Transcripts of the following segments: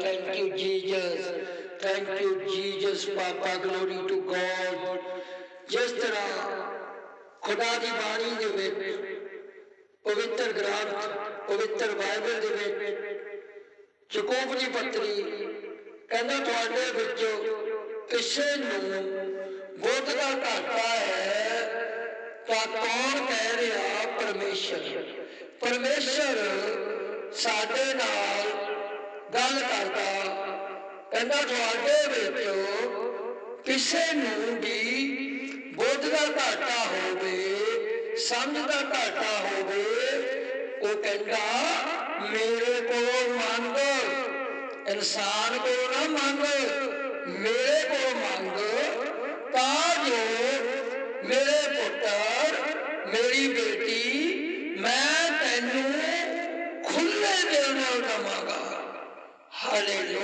Thank you Jesus thank you Jesus papa glory to God ਜਿਸ ਤਰ੍ਹਾਂ ਖੁਦਾ ਦੀ ਬਾਣੀ ਦੇ ਵਿੱਚ ਪਵਿੱਤਰ ਗ੍ਰੰਥ, ਪਵਿੱਤਰ ਬਾਈਬਲ ਦੇ ਵਿੱਚ ਯਕੂਬ ਦੀ ਪੱਤਰੀ ਕਹਿੰਦਾ ਤੁਹਾਡੇ ਵਿੱਚ ਕਿਸੇ ਨੂੰ ਬੁੱਧ ਦਾ ਘਾਟਾ ਹੈ ਤਾਂ ਕੌਣ ਕਹਿ ਰਿਹਾ, ਪਰਮੇਸ਼ਰ? ਪਰਮੇਸ਼ਰ ਸਾਡੇ ਨਾਲ ਗੱਲ ਕਰਦਾ, ਕਹਿੰਦਾ ਤੁਹਾਡੇ ਵਿੱਚ ਕਿਸੇ ਨੂੰ ਵੀ ਬੁੱਧ ਦਾ ਘਾਟਾ ਹੋਵੇ ਸਮਝ ਦਾ ਘਾਟਾ ਹੋਵੇ, ਉਹ ਕਹਿੰਦਾ, ਮੇਰੇ ਕੋਲ ਮੰਗ, ਇਨਸਾਨ ਕੋਲ ਨਾ ਮੰਗ।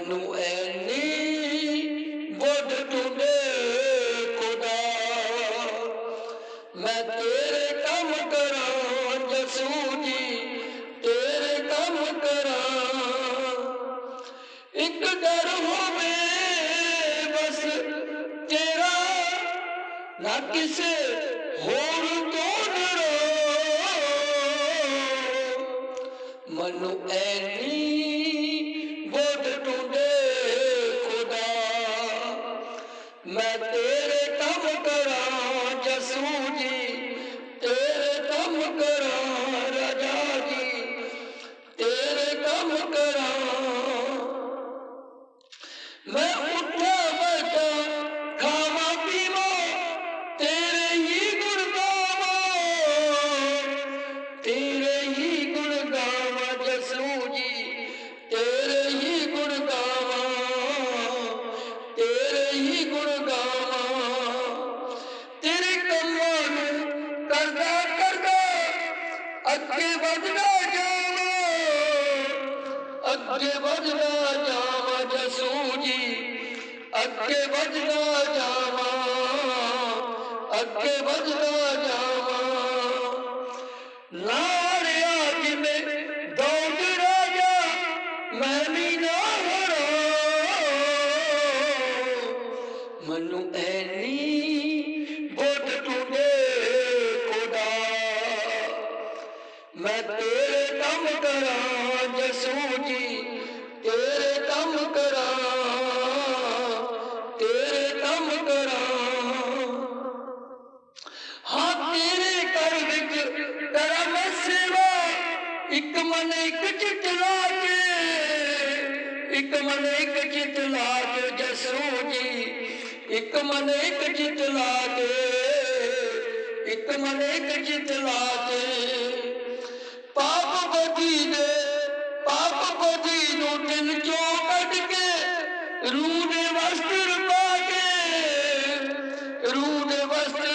ਮਨੂ ਐਨੀ ਬੁੱਧ ਟੁੰਡੇ ਖੁਦਾ। ਮੈਂ ਤੇਰੇ ਕੰਮ ਕਰਾਂ, ਜਸੂ ਜੀ, ਤੇਰੇ ਕੰਮ ਕਰਾਂ। ਇੱਕ ਡਰ ਹੋਵੇ ਬਸ ਤੇਰਾ, ਨਾ ਕਿਸੇ ਹੋਰ ਤੋਂ ਡਰੋ। ਮਨੂ ਐਨੀ ਕਰਾਂ ਜਸੂ ਜੀ ਤੇਰੇ ਵਧਦਾ ਜਾਵਾਂ। ਅੱਗੇ ਵੱਧਦਾ ਜਾਵਾਂ ਜਸੂ ਜੀ ਅੱਗੇ ਵਧਦਾ ਜਾਵਾਂ। ਅੱਗੇ ਵਧਦਾ ਜਾਵਾਂ। ਨਾਰਿਆ ਜਿਵੇਂ ਦੌੜ ਰਾਜਾ, ਮੈਂ ਵੀ ਨਾ ਹਰਾਂ ਮਨੂੰ ਐਨੀ ਕਰਾਂ ਜਸੂ ਜੀ ਤੇਰੇ ਕੰਮ ਕਰਾਂ, ਤੇਰੇ ਕੰਮ ਕਰਾਂ। ਹਾਂ, ਤੇਰੇ ਘਰ ਵਿੱਚ ਕਰਾਂ ਮੈਂ ਸੇਵਾ, ਇੱਕ ਮਨ ਇੱਕ ਚਿੱਤ ਲਾ ਕੇ, ਇੱਕ ਮਨ ਇੱਕ ਚਿੱਤ ਲਾ ਕੇ ਜਸੂ ਜੀ ਇੱਕ ਮਨ ਇੱਕ ਚਿੱਤ ਲਾ ਕੇ, ਇੱਕ ਮਨ ਇੱਕ ਚਿੱਤ ਲਾ ਕੇ। ਪਾਪ ਰੂਹ ਦੇ ਵਸਤਰ ਪਾ ਕੇ ਰੂਹ ਦੇ ਵਸਤਰ